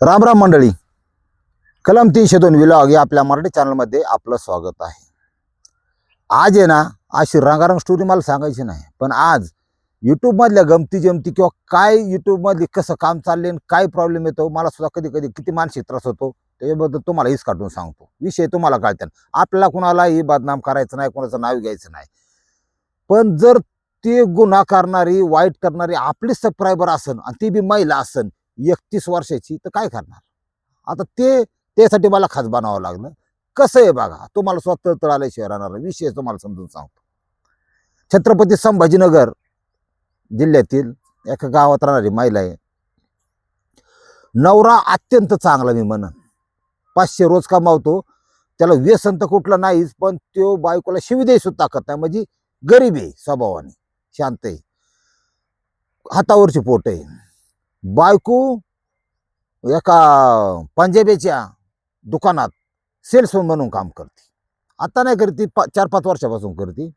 राम राम मंडळी. कलम तीनशे दोन विलॉग या आपल्या मराठी चॅनलमध्ये आपलं स्वागत आहे. आज आहे ना अशी रंगारंग स्टोरी मला सांगायची नाही पण आज यूट्यूबमधल्या गमती जमती किंवा काय यूट्यूबमधली कसं काम चालले आणि काय प्रॉब्लेम येतो मला सुद्धा कधी कधी किती मानसिक त्रास होतो त्याच्याबद्दल तुम्हाला हीच काढून सांगतो. विषय तुम्हाला कळतात आपल्याला कुणालाही बदनाम करायचं नाही कोणाचं नाव घ्यायचं नाही. पण जर ते गुन्हा करणारी वाईट करणारी आपली सबस्क्रायबर असन आणि ती बी महिला असन एकतीस वर्षाची तर काय करणार? आता ते त्यासाठी मला खास बनावं लागलं. कसं आहे बघा तुम्हाला स्वतः तळ आल्याशिवाय राहणार विषय तुम्हाला समजून सांगतो. छत्रपती संभाजीनगर जिल्ह्यातील एका गावात राहणारी महिला आहे. नवरा अत्यंत चांगला मी म्हणन. पाचशे रोज कमावतो. त्याला व्यसन तर कुठलं नाहीच पण तो बायकोला शिविदे सुद्धा टाकत नाही. म्हणजे गरीब आहे स्वभावाने शांत आहे. हातावरची पोट आहे. बायको एका पंजाबीच्या दुकानात सेल्समन म्हणून काम करते. आता नाही करते पा चार पाच वर्षापासून करते.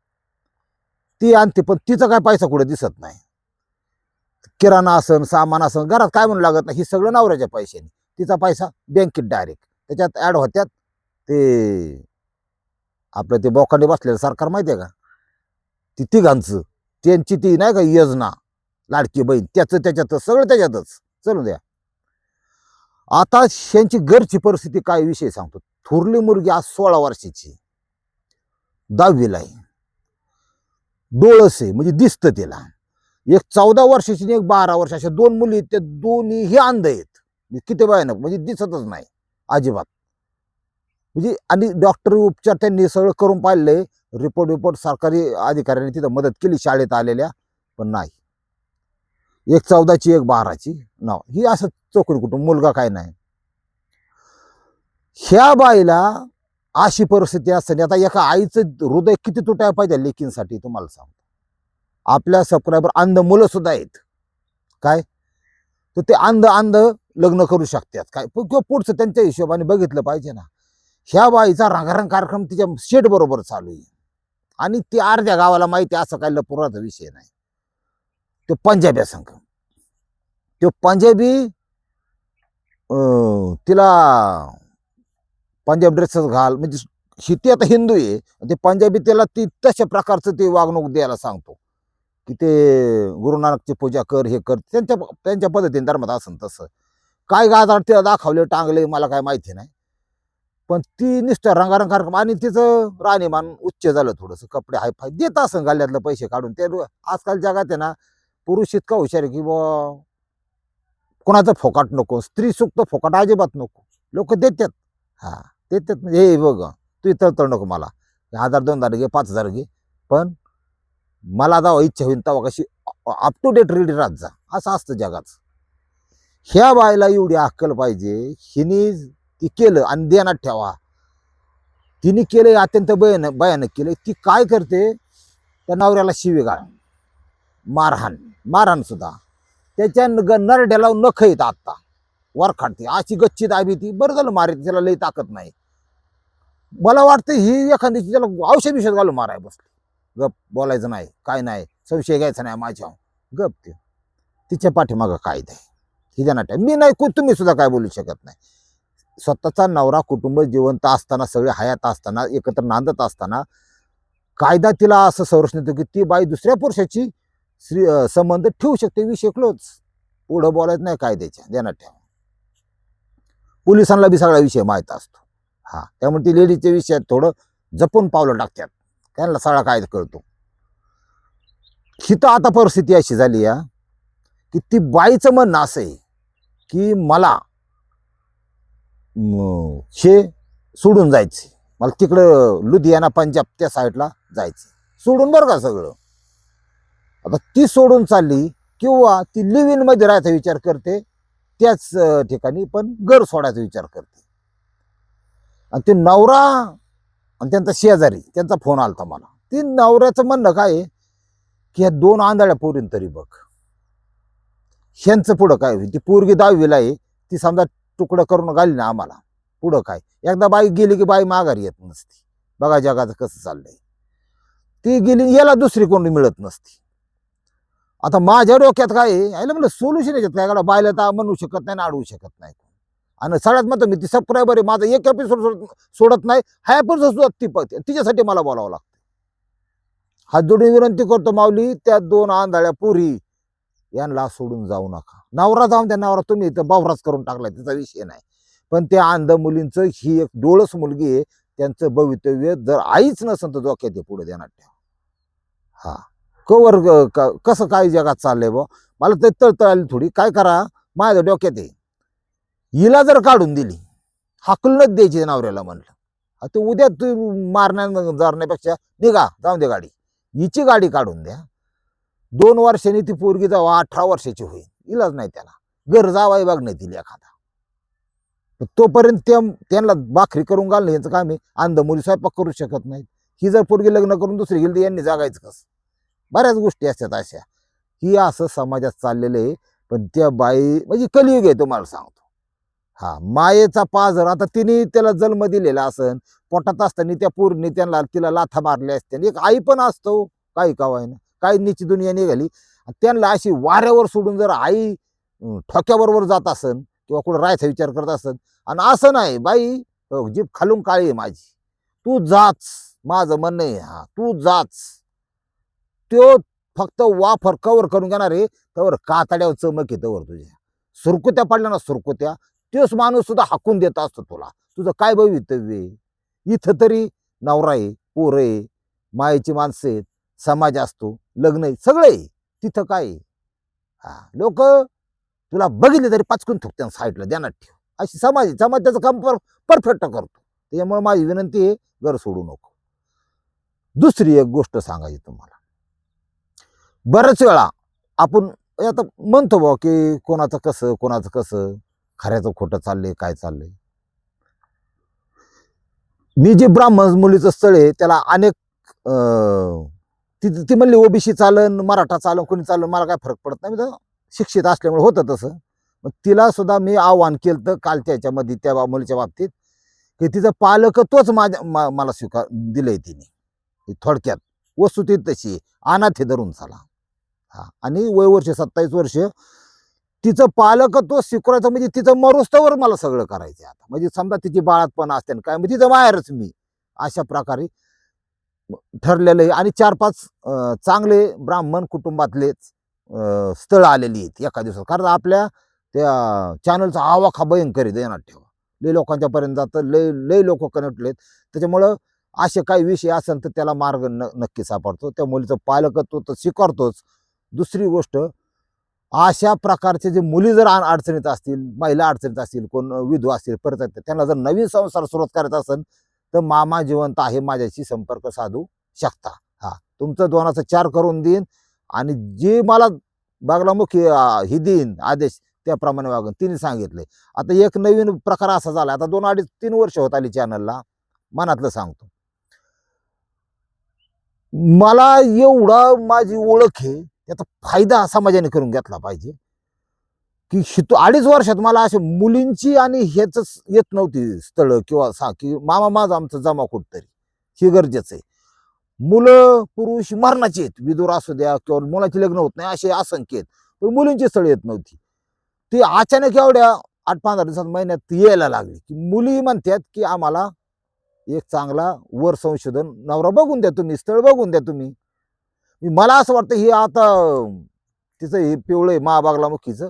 ती आणते पण तिचा काय पैसा कुठे दिसत नाही. किराणा असन सामान असन घरात काय म्हणू लागत नाही. ही सगळं नवऱ्याच्या पैशाने. तिचा पैसा बँकेत डायरेक्ट त्याच्यात ॲड होत्यात ते आपलं ते बोकांडे बसलेलं सरकार माहिती आहे का? ती तिघांचं. त्यांची ती नाही का योजना. लाडकी बहीण त्याचं त्याच्यातच सगळं त्याच्यातच. चलू द्या. आता यांची घरची परिस्थिती काय विषय सांगतो. थोरली मुलगी आज सोळा वर्षाची दहावीला आहे. डोळस आहे म्हणजे दिसतं तिला. एक चौदा वर्षाची आणि एक बारा वर्ष अशा दोन मुली आहेत, त्या दोन्ही हे अंध आहेत. म्हणजे किती भयानक म्हणजे दिसतच नाही. अजिबात. म्हणजे आणि डॉक्टर उपचार त्यांनी सगळं करून पाहिलंय रिपोर्ट रिपोर्ट सरकारी अधिकाऱ्यांनी तिथं मदत केली शाळेत आलेल्या पण नाही. एक चौदाची एक बाराची नाव. ही असं चोकरी कुटुंब मुलगा काय नाही. ह्या बाईला अशी परिस्थिती असताना आता एका आईचं हृदय किती तुटायला पाहिजे लेकींसाठी तुम्हाला सांगतो. आपल्या सबस्क्रायबर अंध मुलं सुद्धा आहेत. काय? तर ते अंध अंध लग्न करू शकतात. काय? किंवा पुढचं त्यांच्या हिशोबाने बघितलं पाहिजे ना. ह्या बाईचा रंगारंग कार्यक्रम तिच्या शेट बरोबर चालू आहे. आणि ती अर्ध्या गावाला माहिती आहे, असं काही लपुराचा विषय नाही. तो पंजाबी संघ। तो पंजाबी तिला पंजाब ड्रेसच घाल म्हणजे शेती आता हिंदू आहे ते पंजाबी त्याला ती तशा प्रकारचं ते वागणूक द्यायला सांगतो की ते गुरु नानकची पूजा कर हे कर त्यांच्या त्यांच्या पद्धतीने धर्मात असन तसं. काय गाजार तिला दाखवले टांगले मला काय माहिती नाही. पण ती नुसतं रंगारंग कार्यक्रम आणि तिचं राहणीमान उच्च झालं थोडंसं कपडे हायफाय देत असं गल्ल्यातलं पैसे काढून. ते आजकाल जगात आहे ना पुरुष इतका हुशार आहे की बुवा कोणाचं फोकाट नको स्त्री सुक्त फोकाट अजिबात नको. लोक देतात. हा देतात. म्हणजे हे बघ तू इतर तर नको मला. हजार दोन हजार घे पाच हजार घे. पण मला जावं इच्छा होईल तेव्हा कशी अप टू डेट रेडी राहत जा. असं असतं जगाचं. ह्या बायला एवढी अक्कल पाहिजे. हिने ती केलं आणि देण्यात ठेवा. तिने केलं अत्यंत भयानक भयानक केलं ती काय करते? त्या नवऱ्याला शिवीगाळ मारहाण. मारण सुद्धा. त्याच्या न- नरड्याला नख येत आत्ता. वर खाडते. अशी गच्ची दाबी ती. बरं झालं मारायची त्याला लई ताकद नाही. मला वाटतं ही एखाद्याची त्याला औषध बिषध घालून माराय बसली. गप बोलायचं नाही. काय नाही. संशय घ्यायचा नाही माझ्या गप ते तिच्या पाठीमागं कायदा आहे ही नाट्या मी नाही तुम्ही सुद्धा काय बोलू शकत नाही. स्वतःचा नवरा कुटुंब जिवंत असताना सगळे हयात असताना एकत्र नांदत असताना कायदा तिला असं संरक्षण देतो की ती बाई दुसऱ्या पुरुषाची श्री संबंध ठेवू शकते विषय क्लोज पुढं बोलायचं नाही कायद्याच्या देण्यात ठेवा. पोलिसांना बी सगळा विषय माहीत असतो. हा त्यामुळे ती लेडीजच्या विषयात थोडं जपून पावलं टाकतात. त्यांना सगळा कायदा कळतो. हिथं आता परिस्थिती अशी झाली या की ती बाईचं म्हणणं असं आहे की मला हे सोडून जायचे मला तिकडं लुधियाना पंजाब त्या साईडला जायचं सोडून बरं का सगळं? आता ती सोडून चालली किंवा ती लिव्हमध्ये राहायचा विचार करते त्याच ठिकाणी पण घर सोडायचा विचार करते. आणि ते नवरा आणि त्यांचा शेजारी त्यांचा फोन आलता मला. ती नवऱ्याचं म्हणणं काय की ह्या दोन आंधळ्या पोरीन तरी बघ. ह्यांचं पुढं काय होईल? ती पोरगी दहावीला आहे ती समजा तुकडं करून घाली ना आम्हाला. पुढं काय? एकदा बाई गेली की बाई माघारी येत नसती. बघा जगाचं कसं चाललंय. ती गेली याला दुसरी कोणी मिळत नसती. आता माझ्या डोक्यात काय आहे? म्हणलं सोल्युशन याच्यात काय? का बायला तर म्हणू शकत नाही आणि अडवू शकत नाही. आणि सगळ्यात म्हणतो मी ती सबस्क्रायबर आहे माझा एक एपिसोड सोडत नाही. हा एपिसोड सुद्धा ती पाहते तिच्यासाठी मला बोलावं लागतं. हात जोडून विनंती करतो माऊली त्या दोन आंधळ्या पुरी यांना सोडून जाऊ नका. नवरा जाऊन त्या नवरा तुम्ही इथं बावराच करून टाकला त्याचा विषय नाही. पण त्या अंध मुलींचं ही एक डोळस मुलगी आहे त्यांचं भवितव्य जर आईच नसेल तर डोक्यात आहे पुढे देणार ठेवा. हा. कवर क- कसं काय जगात चाललंय बा मला ते तळतळाली थोडी. काय करा? माझ्या डोक्यात आहे. हिला जर काढून दिली हाकलूनच द्यायची नवऱ्याला म्हणलं. आता उद्या तू मारण्या जाण्यापेक्षा निघा जाऊन दे गाडी. हिची गाडी काढून द्या. दोन वर्षांनी ती पोरगी जावा अठरा वर्षाची होईल. इलाज नाही त्याला. घर जावाय नाही दिली एखादा. तोपर्यंत त्या त्यांना भाकरी करून घालणं यांचं काम आहे. अंध मुली स्वयंपाक करू शकत नाहीत. ही जर पोरगी लग्न करून दुसरी गेली तर यांनी जागायचं कसं? बऱ्याच गोष्टी असतात अशा. ही असं समाजात चाललेलं आहे पण त्या बाई म्हणजे कलियुग आहे तुम्हाला सांगतो. हा मायेचा पाजर आता तिने त्याला जन्म दिलेला असन पोटात असताना त्या पूर्णी त्यांना तिला लाथा मारल्या असत्या. एक आई पण असतो काही कावायनं काही नीची दुनिया निघाली. आणि त्यांना अशी वाऱ्यावर सोडून जर आई ठोक्याबरोबर जात असन किंवा कुठं राहायचा विचार करत असन आणि असं नाही बाई जीभ खालून काळी आहे माझी. तू जाच माझं म्हणणं आहे हा तू जाच. तो फक्त वाफर कवर करून घेणार आहे तवर कातड्यावर चमक येतं वर तुझ्या. सुरकुत्या पडल्या ना सुरकुत्या तोच माणूस सुद्धा हाकून देत असतो तुला. तुझं काय भवितव्य इथं तरी नवरा आहे पोर आहे मायेची माणसं आहेत समाज असतो लग्न आहे सगळं आहे. तिथं काय हा लोक तुला बघितले तरी पाचकून थुकते साईडला ध्यानात ठेव. अशी समाज आहे. समाज त्याचं काम परफेक्ट करतो. त्याच्यामुळे माझी विनंती आहे घर सोडू नको. दुसरी एक गोष्ट सांगायची तुम्हाला. बऱ्याच वेळा आपण आता म्हणतो बा की कोणाचं कसं कोणाचं कसं खऱ्याचं खोटं चाललंय काय चाललंय. मी जे ब्राह्मण मुलीचं स्थळ आहे त्याला अनेक ती ती म्हणली ओबीसी चालन मराठा चालन कोणी चालन मला काय फरक पडत नाही. मी तर शिक्षित असल्यामुळे होतं तसं. मग तिला सुद्धा मी आव्हान केलं तर कालच्या ह्याच्यामध्ये त्या बा- मुलीच्या बाबतीत की तिचं पालक तोच माझ्या मा- मला स्वीकार दिलंय तिने. थोडक्यात वस्तुस्थिती तशी अनाथे अनाथ हे धरून चाला. हा आणि वय वर्ष सत्तावीस वर्ष तिचं पालकत्व स्वीकारायचं म्हणजे तिचं मरुस्तवर मला सगळं करायचं आता. म्हणजे समजा तिची बाळातपणा असते आणि काय म्हणजे तिचं माहेरच मी अशा प्रकारे ठरलेलं आहे. आणि चार पाच चांगले ब्राह्मण कुटुंबातलेच स्थळ आलेली आहेत एका दिवसात. कारण आपल्या त्या चॅनलचा आवाखा भयंकर आहे देणार ठेवा. लय लोकांच्या पर्यंत जातं लय लय लोक कनेक्टलेत त्याच्यामुळं असे काही विषय असेल तर त्याला मार्ग न नक्की सापडतो. त्या मुलीचं पालकत्व तर स्वीकारतोच. दुसरी गोष्ट अशा प्रकारचे जे मुली जर आण अडचणीत असतील महिला अडचणीत असतील कोण विधवा असतील परत त्यांना जर नवीन संसार सुरुवात करायचा असेल तर मामा जिवंत आहे माझ्याशी संपर्क साधू शकता. हा तुमचं दोनाचं चार करून देईन आणि जे मला बागलामुखी हे ही देईन आदेश त्याप्रमाणे वागून तिने सांगितले. आता एक नवीन प्रकार असा झाला आता दोन अडीच तीन वर्ष होत आली चॅनलला मनातलं सांगतो. मला एवढा माझी ओळख आहे याचा फायदा समाजाने करून घेतला पाहिजे. की शितो अडीच वर्षात मला असे मुलींची आणि ह्याच येत नव्हती स्थळं किंवा सा की मामा माझा आमचं जमा कुठतरी हे गरजेचं आहे. मुलं पुरुष मरणाची आहेत. विदूर असू द्या किंवा मुलाची लग्न होत नाही असे असंख्य आहेत. पण मुलींची स्थळ येत नव्हती. ती अचानक एवढ्या आठ पंधरा दिवसात महिन्यात यायला लागली. की मुली म्हणतात की आम्हाला एक चांगला वर संशोधन नवरा बघून द्या तुम्ही स्थळ बघून द्या तुम्ही. मला असं वाटतं हे आता तिचं हे पिवळं आहे महाबागला मुखीचं.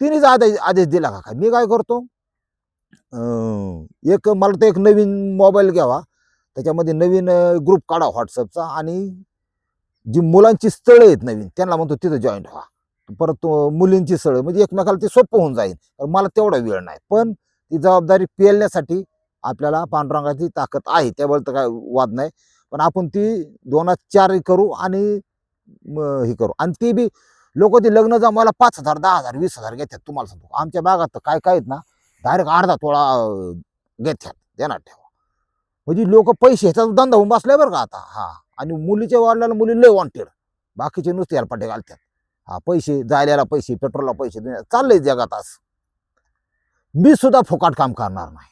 तिनेच आदेश आदेश दिला का काय? मी काय करतो? एक मला तर एक नवीन मोबाईल घ्यावा. त्याच्यामध्ये नवीन ग्रुप काढा व्हॉट्सअपचा आणि जी मुलांची स्थळं आहेत नवीन त्यांना म्हणतो तिथं जॉईंट व्हा. परत मुलींची स्थळं म्हणजे एकमेकाला ते सोपं होऊन जाईल. मला तेवढा वेळ नाही. पण ती जबाबदारी पेलण्यासाठी आपल्याला पांडुरंगाची ताकद आहे. त्याबद्दल तर काय वाद नाही. पण आपण ती दोनात चार करू आणि हे करू. आणि ती बी लोक ते लग्न जमायला पाच हजार दहा हजार वीस हजार घेतात तुम्हाला सांगतो. आमच्या भागात तर काय काय आहेत ना डायरेक्ट अर्धा तोळा घेतात देणार ठेवा. म्हणजे लोक पैसे ह्याचा धंदा होऊन बसलाय बरं का आता. हा. आणि मुलीच्या वाढल्याला मुली लय वॉन्टेड बाकीचे नुसते हेलपाटे घालतात. हा पैसे जायला पैसे पेट्रोलला पैसे देण्यात चाललंय जगात आज मी सुद्धा फुकाट काम करणार नाही.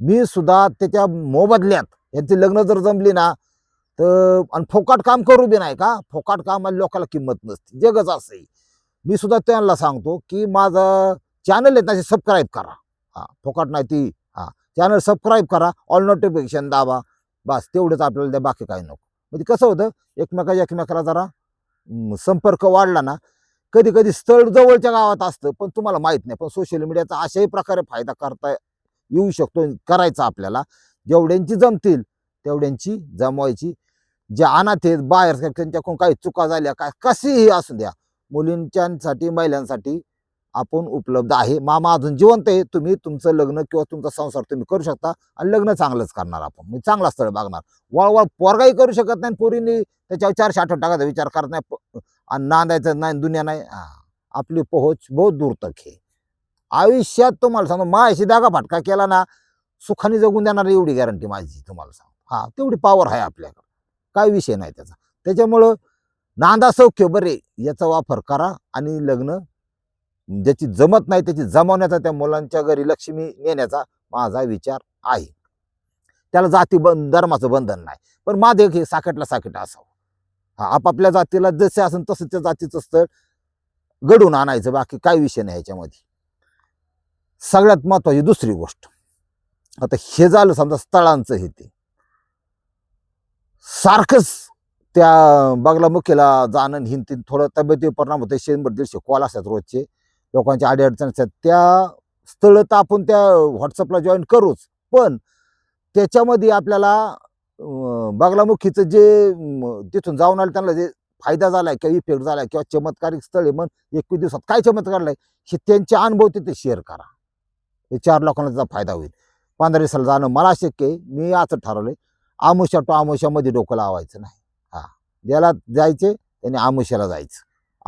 मी सुद्धा त्याच्या मोबदल्यात यांचे लग्न जर जमली ना तर आणि फोकाट काम करू बी नाही का? फोकाट कामाला लोकाला किंमत नसते. जगच असं आहे. मी सुद्धा त्यांना सांगतो की माझं चॅनल आहे त्याचे सबस्क्राईब करा. हा फोकाट नाही ती हा चॅनल सबस्क्राईब करा ऑल नोटिफिकेशन दाबा. बस तेवढंच आपल्याला द्या बाकी काही नको. म्हणजे कसं होतं एकमेकाच्या एकमेकाला जरा संपर्क वाढला ना कधी कधी स्थळ जवळच्या गावात असतं पण तुम्हाला माहीत नाही. पण सोशल मीडियाचा अशाही प्रकारे फायदा करता येऊ शकतो करायचा आपल्याला. जेवढ्यांची जमतील तेवढ्यांची जमवायची. जे अनाथ आहेत बाहेर त्यांच्याकडून काही चुका झाल्या काय कशीही असू द्या मुलींच्यासाठी महिलांसाठी आपण उपलब्ध आहे. मामा अजून जिवंत आहे तुम्ही तुमचं लग्न किंवा तुमचा संसार तुम्ही करू शकता आणि लग्न चांगलंच करणार आपण. म्हणजे चांगला स्थळ बघणार. वळवळ पोरगाही करू शकत नाही पोरींनी त्याच्यावर चारशे आठवण टाकायचा विचार करत नाही. आणि नांदायचं नाही दुनिया नाही. आपली पोहोच बहुत दूर तक आहे. आयुष्यात तुम्हाला सांगतो मायाशी दागा फाटका केला ना सुखाने जगून देणार एवढी गॅरंटी माझी तुम्हाला सांग हा तेवढी पॉवर आहे आपल्याकडे. काय विषय नाही त्याचा. त्याच्यामुळं नांदा सौख्य बरे याचा वापर करा आणि लग्न ज्याची जमत नाही त्याची जमवण्याचा त्या मुलांच्या घरी लक्ष्मी नेण्याचा माझा विचार आहे. त्याला जाती बंद धर्माचं बंधन नाही. पण माझे हे साखटला साखट असावं. हा आपापल्या जातीला जसे असेल तसं त्या जातीचं स्थळ घडून आणायचं. बाकी काय विषय नाही ह्याच्यामध्ये. सगळ्यात महत्वाची दुसरी गोष्ट. आता हे झालं समजा स्थळांचं हे ते. सारखंच त्या बागलामुखीला जाणं हिंतीन थोडं तब्येतीवर परिणाम होते शंभर दीडशे कॉल असतात रोजचे. लोकांच्या अडीअडचण असतात. त्या स्थळं तर आपण त्या व्हॉट्सअपला जॉईन करूच. पण त्याच्यामध्ये आपल्याला बागलामुखीचं बगलामुखीचं जे तिथून जाऊन आलं त्यांना जे फायदा झालाय किंवा इफेक्ट झालाय किंवा चमत्कारिक स्थळ आहे मग एकवीस दिवसात काय चमत्कार आहे हे त्यांचे अनुभव तिथे शेअर करा. हे चार लोकांना त्याचा फायदा होईल. पंधरा दिवसाला जाणं मला शक्य आहे. मी असं ठरवलंय. आमुष्या टू आमुष्यामध्ये डोकं लावायचं नाही. हा. ज्याला जायचे त्याने आमुष्याला जायचं.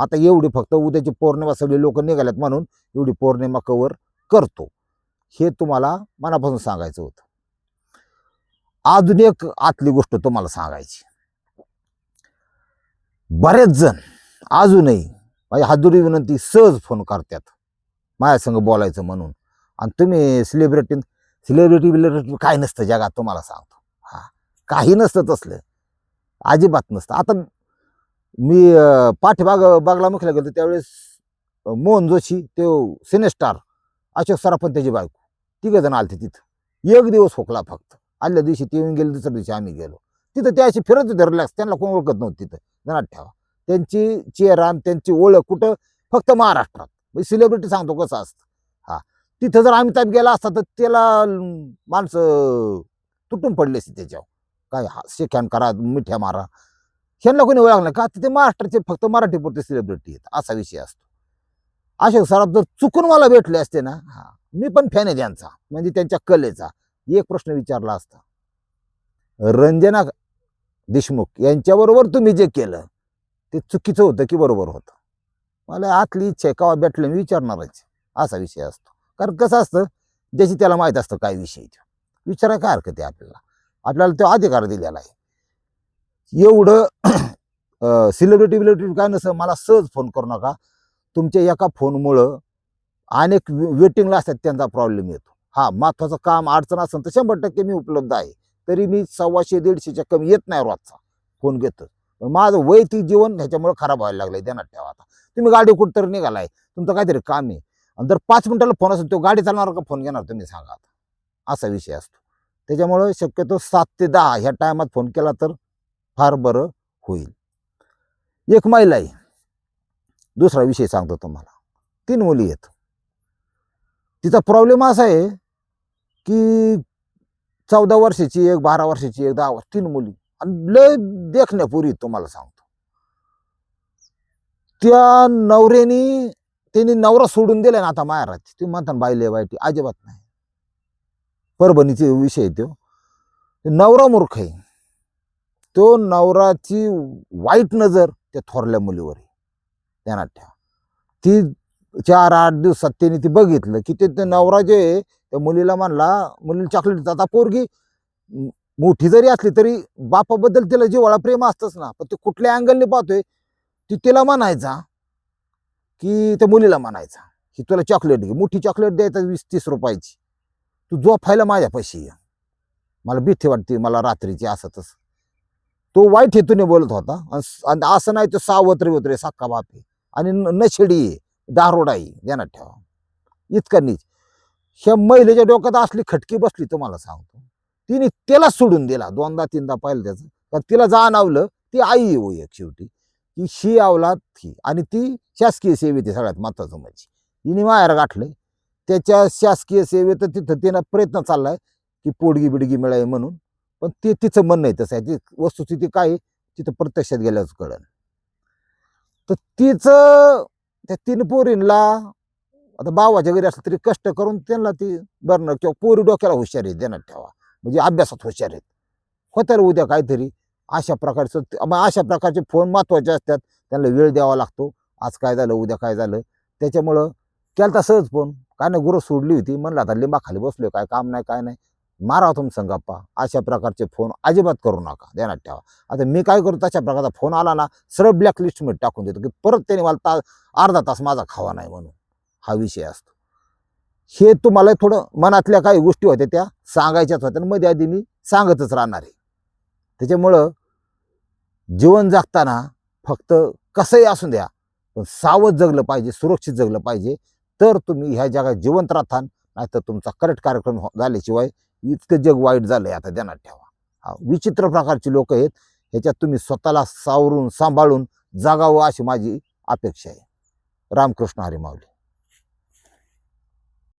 आता एवढी फक्त उद्याची पौर्णिमा सगळी लोक निघाल्यात म्हणून एवढी पौर्णिमा कवर करतो. हे तुम्हाला मनापासून सांगायचं होतं. अजून एक आतली गोष्ट तुम्हाला सांगायची. बरेच जण अजूनही माझी हादुरी विनंती सहज फोन करतात. माझ्या संग बोलायचं म्हणून. आणि तुम्ही सेलिब्रिटी सेलिब्रिटी बिलिब्रिटी काय नसतं जगात तुम्हाला सांगतो. हां. काही नसतं तसलं. अजिबात नसतं. आता मी पाठीबाग बागला मुखला गेलो त्यावेळेस मोहन जोशी ते सिनेस्टार अशोक सराफन त्याची बायको. तिघजण आलते तिथं. एक दिवस खोकला फक्त. आदल्या दिवशी ते येऊन गेले दुसऱ्या दिवशी आम्ही गेलो. तिथं ते अशी फिरत होते रिलॅक्स त्यांना कोण ओळखत नव्हतं तिथं. जणात ठेवा. त्यांची चेहरा आणि त्यांची ओळख कुठं? फक्त महाराष्ट्रात. सेलिब्रिटी सांगतो कसं असतं. तिथं जर अमिताभ गेला असता तर त्याला माणसं तुटून पडले असते त्याच्यावर. काय हा करा मिठ्या मारा. ह्यांना कोणी ओळखलं का? तिथे महाराष्ट्राचे फक्त मराठीपुरते सेलिब्रिटी आहेत असा विषय असतो. अशोक सराफ जर चुकून मला भेटले असते ना हा मी पण फॅन आहे त्यांचा म्हणजे त्यांच्या कलेचा. एक प्रश्न विचारला असता. रंजना देशमुख यांच्याबरोबर तुम्ही जे केलं ते चुकीचं होतं की बरोबर होतं? मला आतली इच्छा आहे केव्हा भेटलं मी विचारणारच असा विषय असतो. कारण कसं असतं ज्याची त्याला माहीत असतं काय विषय तो. विचारा काय हरकत आहे आपल्याला. आपल्याला तो अधिकार दिलेला आहे. एवढं सिलेब्रिटी बिलिब्रिटी काय नसं मला सहज फोन करू नका. तुमच्या एका फोनमुळं अनेक वेटिंगला असतात त्यांचा प्रॉब्लेम येतो. हा महत्त्वाचं काम अडचण असेल तर शंभर टक्के मी उपलब्ध आहे. तरी मी सव्वाशे दीडशेच्या कमी येत नाही रोजचा फोन घेतो पण माझं वैयक्तिक जीवन ह्याच्यामुळे खराब व्हायला लागलं आहे ध्यानात ठेवा आता. तुम्ही गाडी कुठंतरी निघालाय. तुमचं काहीतरी काम आहे. आणि जर पाच मिनिटाला फोन असेल तो गाडी चालणार का फोन घेणार? तुम्ही सांगा आता. असा विषय असतो. त्याच्यामुळं शक्यतो सात ते दहा ह्या टायमात फोन केला तर फार बरं होईल. एक महिला आहे. दुसरा विषय सांगतो तुम्हाला. तीन मुली आहेत. तिचा प्रॉब्लेम असा आहे की चौदा वर्षाची एक बारा वर्षाची एक दहा वर्ष तीन मुली. आणि लय देखण्यापूर्वी तुम्हाला सांगतो. त्या नवऱ्यानी त्यांनी नवरा सोडून दिला ना आता महाराज ते म्हणतात बाईले वाईट अजिबात नाही. परभणीचे विषय आहे तो. नवरा मूर्ख आहे. तो नवराची वाईट नजर त्या थोरल्या मुलीवर आहे. ध्यानात ठेवा. ती चार आठ दिवसात त्यांनी ती बघितलं की ते नवरा जे आहे, त्या मुलीला म्हणला मुलीला चॉकलेट आता पोरगी मोठी जरी असली तरी बापाबद्दल तिला जिव्हाळा प्रेम असतंच ना. पण ते कुठल्या अँगलने पाहतोय ती तिला म्हणायचा की त्या मुलीला म्हणायचा की तुला चॉकलेट घे मोठी चॉकलेट द्यायचा वीस तीस रुपयाची. तू झोपायला माझ्या पैसे ये. मला भीती वाटते मला रात्रीची असं तसं तो वाईट हेतूने बोलत होता आणि असं नाही तो सावत्रे वत्रे सक्का बाप आहे. आणि न- नशेडी आहे दारोडा आहे ध्यानात ठेवा. इतकं नीच. ह्या महिलेच्या डोक्यात असली खटकी बसली तुम्हाला सांगतो. तिने त्याला सोडून दिला दोनदा तीनदा पाहिलं त्याचं. तर तिला जाणवलं ती आई येऊ हो एक शेवटी. की शी आवलात ही. आणि ती शासकीय सेवेत आहे सगळ्यात महत्वाचं म्हणजे. हिने माहेर गाठलं त्याच्या शासकीय सेवेत तिथं तिनं प्रयत्न चाललाय की पोडगी बिडगी मिळावी म्हणून. पण ते तिचं म्हणणं आहे तसं आहे. ती वस्तुस्थिती काय आहे, तिथं प्रत्यक्षात गेल्याच कळन तर तिचं त्या तीन पोरींला आता बावाच्या घरी असलं तरी कष्ट करून त्यांना ती बरणं किंवा पोरी डोक्याला हुशार आहे देण्यात ठेवा. म्हणजे अभ्यासात हुशार आहेत. होत्या उद्या काहीतरी. अशा प्रकारचं मग अशा प्रकारचे फोन महत्त्वाचे असतात. त्यांना वेळ द्यावा लागतो. आज काय झालं उद्या काय झालं? त्याच्यामुळं केलता सहज फोन. काय नाही गुरं सोडली होती. म्हणलं आता लिंबाखाली बसलो काय काम नाही काय नाही. मारा तुम संगप्पा अशा प्रकारचे फोन अजिबात करू नका. ध्यानात ठेवा. आता मी काय करतो तशा प्रकारचा फोन आला ना सरळ ब्लॅक लिस्टमध्ये टाकून देतो की परत त्याने मला ता अर्धा तास माझा खावा नाही म्हणून. हा विषय असतो. हे तुम्हाला थोडं मनातल्या काही गोष्टी होत्या त्या सांगायच्याच होत्या आणि मध्ये आधी मी सांगतच राहणार आहे. त्याच्यामुळं जीवन जगताना फक्त कसंही असू द्या पण सावध जगलं पाहिजे सुरक्षित जगलं पाहिजे. तर तुम्ही ह्या जगात जिवंत राहतान नाहीतर तुमचा करेक्ट कार्यक्रम हो- झाल्याशिवाय इतकं जग वाईट झालं आहे आता ध्यानात ठेवा. हा विचित्र प्रकारची लोक आहेत ह्याच्यात तुम्ही स्वतःला सावरून सांभाळून जागावं अशी माझी अपेक्षा आहे. रामकृष्ण हरी माऊली.